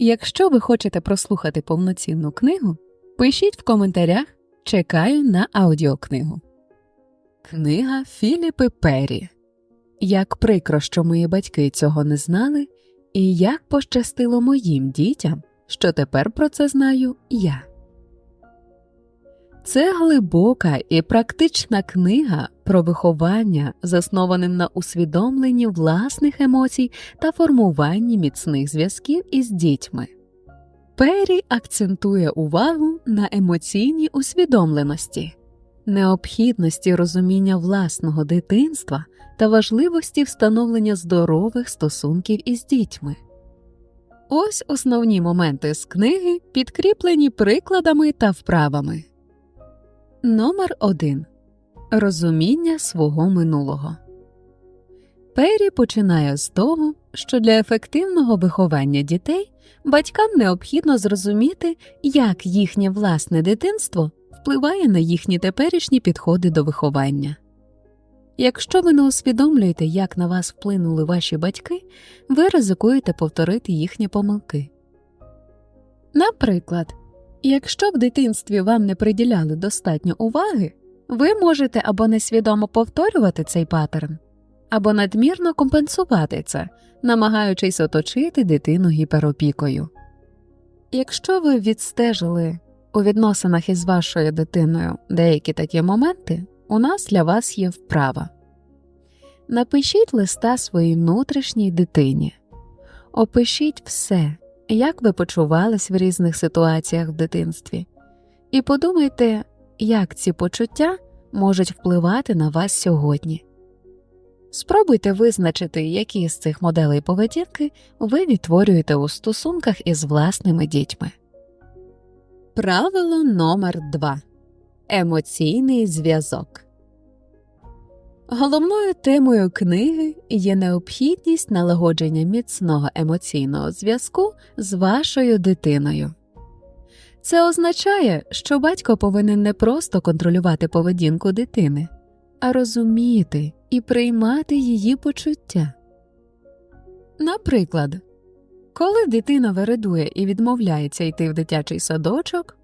Якщо ви хочете прослухати повноцінну книгу, пишіть в коментарях Чекаю на аудіокнигу. Книга Філіпи Перрі Як прикро, що мої батьки цього не знали, і як пощастило моїм дітям, що тепер про це знаю я. Це глибока і практична книга про виховання, засноване на усвідомленні власних емоцій та формуванні міцних зв'язків із дітьми. Пері акцентує увагу на емоційній усвідомленості, необхідності розуміння власного дитинства та важливості встановлення здорових стосунків із дітьми. Ось основні моменти з книги, підкріплені прикладами та вправами. Номер 1. Розуміння свого минулого. Пері починає з того, що для ефективного виховання дітей батькам необхідно зрозуміти, як їхнє власне дитинство впливає на їхні теперішні підходи до виховання. Якщо ви не усвідомлюєте, як на вас вплинули ваші батьки, ви ризикуєте повторити їхні помилки. Наприклад, якщо в дитинстві вам не приділяли достатньо уваги, ви можете або несвідомо повторювати цей паттерн, або надмірно компенсувати це, намагаючись оточити дитину гіперопікою. Якщо ви відстежили у відносинах із вашою дитиною деякі такі моменти, у нас для вас є вправа. Напишіть листа своїй внутрішній дитині, опишіть все, як ви почувались в різних ситуаціях в дитинстві, і подумайте, як ці почуття можуть впливати на вас сьогодні. Спробуйте визначити, які з цих моделей поведінки ви відтворюєте у стосунках із власними дітьми. Правило номер 2 Емоційний зв'язок. Головною темою книги є необхідність налагодження міцного емоційного зв'язку з вашою дитиною. Це означає, що батько повинен не просто контролювати поведінку дитини, а розуміти і приймати її почуття. Наприклад, коли дитина вередує і відмовляється йти в дитячий садочок,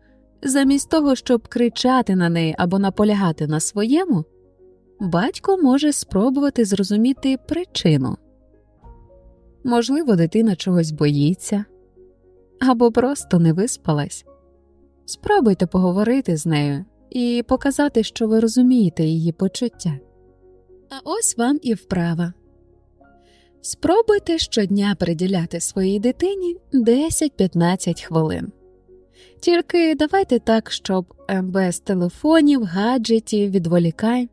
замість того, щоб кричати на неї або наполягати на своєму, батько може спробувати зрозуміти причину. Можливо, дитина чогось боїться або просто не виспалась. Спробуйте поговорити з нею і показати, що ви розумієте її почуття. А ось вам і вправа. Спробуйте щодня приділяти своїй дитині 10-15 хвилин. Тільки давайте так, щоб е, без телефонів, гаджетів, відволікань,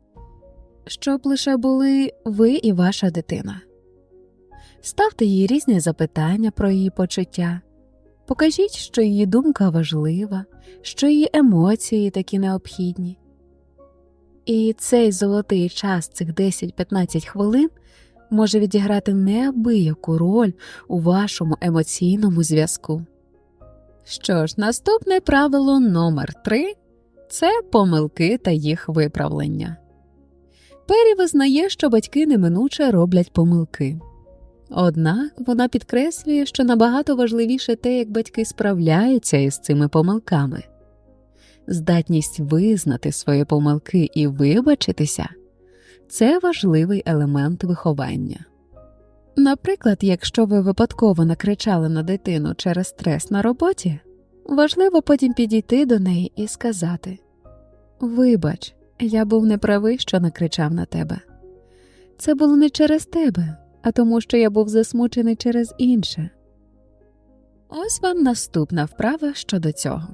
щоб лише були ви і ваша дитина. Ставте їй різні запитання про її почуття, покажіть, що її думка важлива, що її емоції такі необхідні. І цей золотий час цих 10-15 хвилин може відіграти неабияку роль у вашому емоційному зв'язку. Що ж, наступне правило номер 3 це помилки та їх виправлення. Пері визнає, що батьки неминуче роблять помилки. Однак вона підкреслює, що набагато важливіше те, як батьки справляються із цими помилками. Здатність визнати свої помилки і вибачитися це важливий елемент виховання. Наприклад, якщо ви випадково накричали на дитину через стрес на роботі, важливо потім підійти до неї і сказати Вибач, я був неправий, що накричав на тебе. Це було не через тебе, а тому, що я був засмучений через інше. Ось вам наступна вправа щодо цього.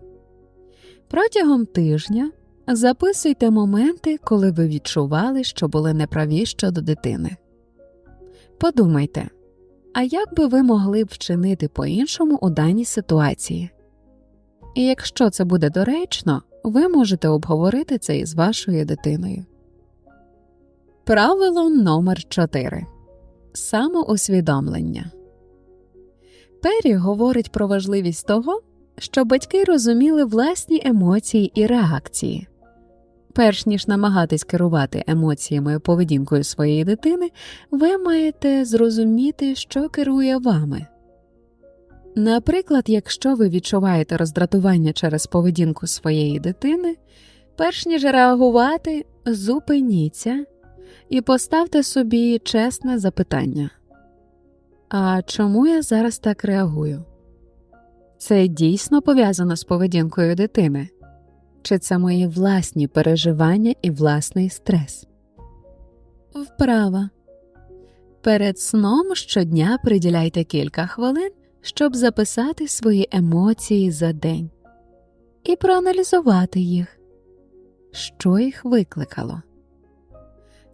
Протягом тижня записуйте моменти, коли ви відчували, що були неправі щодо дитини. Подумайте, а як би ви могли б вчинити по-іншому у даній ситуації? І якщо це буде доречно, ви можете обговорити це із вашою дитиною. Правило номер 4 Самоусвідомлення Пері говорить про важливість того, щоб батьки розуміли власні емоції і реакції. Перш ніж намагатись керувати емоціями і поведінкою своєї дитини, ви маєте зрозуміти, що керує вами. Наприклад, якщо ви відчуваєте роздратування через поведінку своєї дитини, перш ніж реагувати, зупиніться і поставте собі чесне запитання. А чому я зараз так реагую? Це дійсно пов'язано з поведінкою дитини? Чи це мої власні переживання і власний стрес? Вправа. Перед сном щодня приділяйте кілька хвилин, щоб записати свої емоції за день і проаналізувати їх, що їх викликало.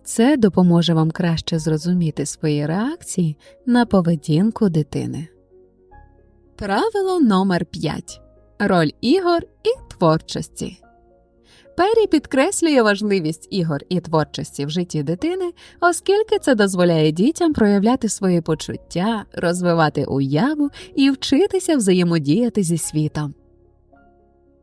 Це допоможе вам краще зрозуміти свої реакції на поведінку дитини. Правило номер 5. Роль ігор і творчості. Пері підкреслює важливість ігор і творчості в житті дитини, оскільки це дозволяє дітям проявляти свої почуття, розвивати уяву і вчитися взаємодіяти зі світом.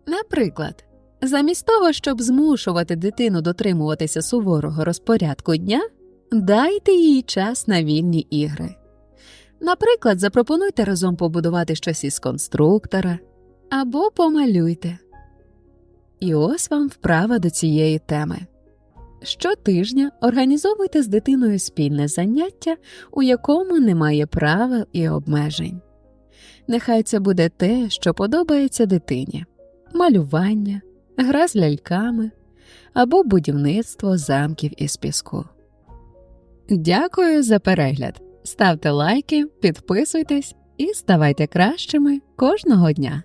Наприклад, замість того, щоб змушувати дитину дотримуватися суворого розпорядку дня, дайте їй час на вільні ігри. Наприклад, запропонуйте разом побудувати щось із конструктора або помалюйте. І ось вам вправа до цієї теми. Щотижня організовуйте з дитиною спільне заняття, у якому немає правил і обмежень. Нехай це буде те, що подобається дитині малювання, гра з ляльками або будівництво замків із піску. Дякую за перегляд. Ставте лайки, підписуйтесь і ставайте кращими кожного дня.